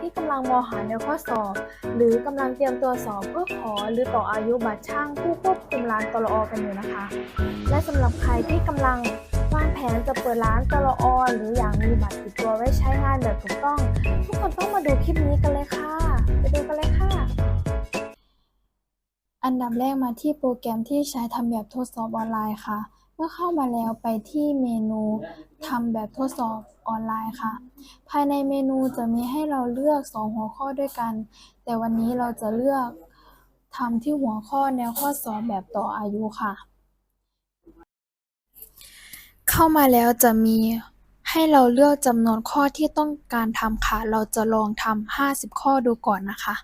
ที่กำลังมองหาแนวข้อสอบ หรือกำลังเตรียมตัวสอบเพื่อขอหรือต่ออายุบัตรช่างผู้ควบคุมร้านตลอกันอยู่นะคะ และสำหรับใครที่กำลังวางแผนจะเปิดร้านตลอหรืออยากมีบัตรติดตัวไว้ใช้งานแบบถูกต้อง ทุกคนต้องมาดูคลิปนี้กันเลยค่ะ ไปดูกันเลยค่ะ อันดับแรกมาที่โปรแกรมที่ใช้ทำแบบทดสอบออนไลน์ค่ะ เมื่อเข้ามาแล้วไปที่เมนูทำแบบทดสอบออนไลน์ค่ะ ภายในเมนูจะมีให้เราเลือก 2 หัวข้อด้วยกัน แต่วันนี้เราจะเลือกทำที่หัวข้อแนวข้อสอบแบบต่ออายุค่ะ เข้ามาแล้วจะมีให้เราเลือกจำนวนข้อที่ต้องการทำค่ะ เราจะลองทำ50 ข้อดูก่อนนะคะ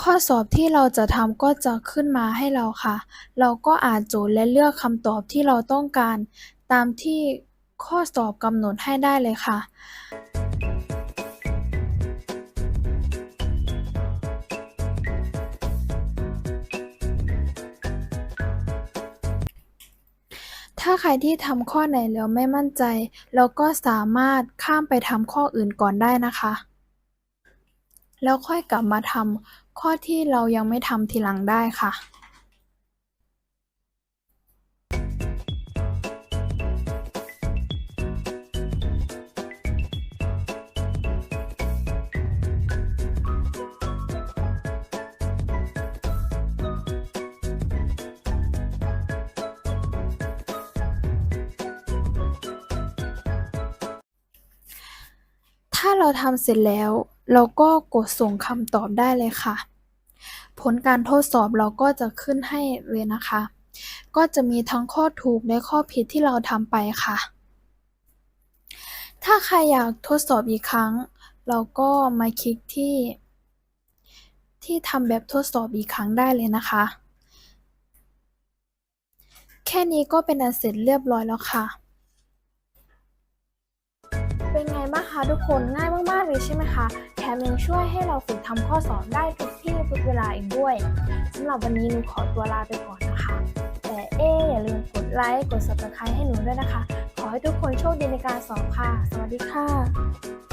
ข้อสอบที่เราจะทำก็จะขึ้นมาให้เราค่ะ เราก็อ่านโจทย์และเลือกคำตอบที่เราต้องการ ตามที่ข้อสอบกำหนดให้ได้เลยค่ะ ถ้าใครที่ทำข้อไหนแล้วไม่มั่นใจ เราก็สามารถข้ามไปทำข้ออื่นก่อนได้นะคะแล้วค่อยกลับมาทำ ข้อที่เรายังไม่ทำทีหลังได้ค่ะ ถ้าเราทำเสร็จแล้ว เราก็กดส่งคำตอบได้เลยค่ะ ผลการทดสอบเราก็จะขึ้นให้เลยนะคะ ก็จะมีทั้งข้อถูกและข้อผิดที่เราทำไปค่ะ ถ้าใครอยากทดสอบอีกครั้ง เราก็มาคลิกที่ ที่ทำแบบทดสอบอีกครั้งได้เลยนะคะ แค่นี้ก็เป็นอันเสร็จเรียบร้อยแล้วค่ะ เป็นไงบ้างคะทุกคนง่ายมาก ๆ เลยใช่ไหมคะ แถมยังช่วยให้เราฝึกทำข้อสอบได้ทุกที่ทุกเวลาอีกด้วยสำหรับวันนี้หนูขอตัวลาไปก่อนนะคะ แต่เอ๊อย่าลืมกดไลค์กด subscribe ให้หนูด้วยนะคะ ขอให้ทุกคนโชคดีในการสอบค่ะ สวัสดีค่ะ